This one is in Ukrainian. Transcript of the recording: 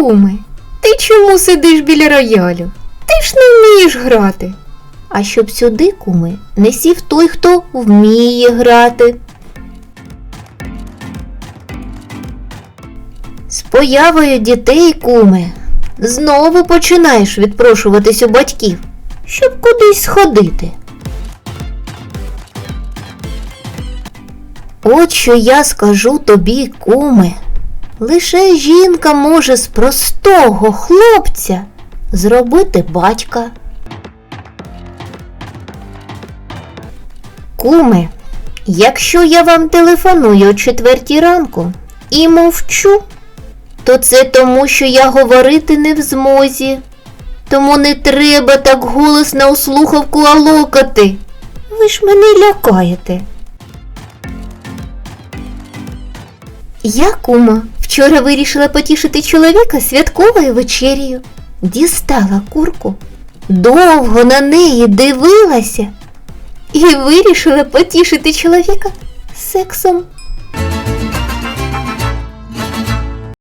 Куме, ти чому сидиш біля роялю? Ти ж не вмієш грати. А щоб сюди, куме, не сів той, хто вміє грати. З появою дітей, куме, знову починаєш відпрошуватись у батьків, щоб кудись сходити. От що я скажу тобі, куме. Лише жінка може з простого хлопця зробити батька. Куме, якщо я вам телефоную о четвертій ранку і мовчу, то це тому, що я говорити не в змозі. Тому не треба так голосно у слухавку алокати. Ви ж мене лякаєте. Я, кума, вчора вирішила потішити чоловіка святковою вечерею. Дістала курку, довго на неї дивилася і вирішила потішити чоловіка сексом.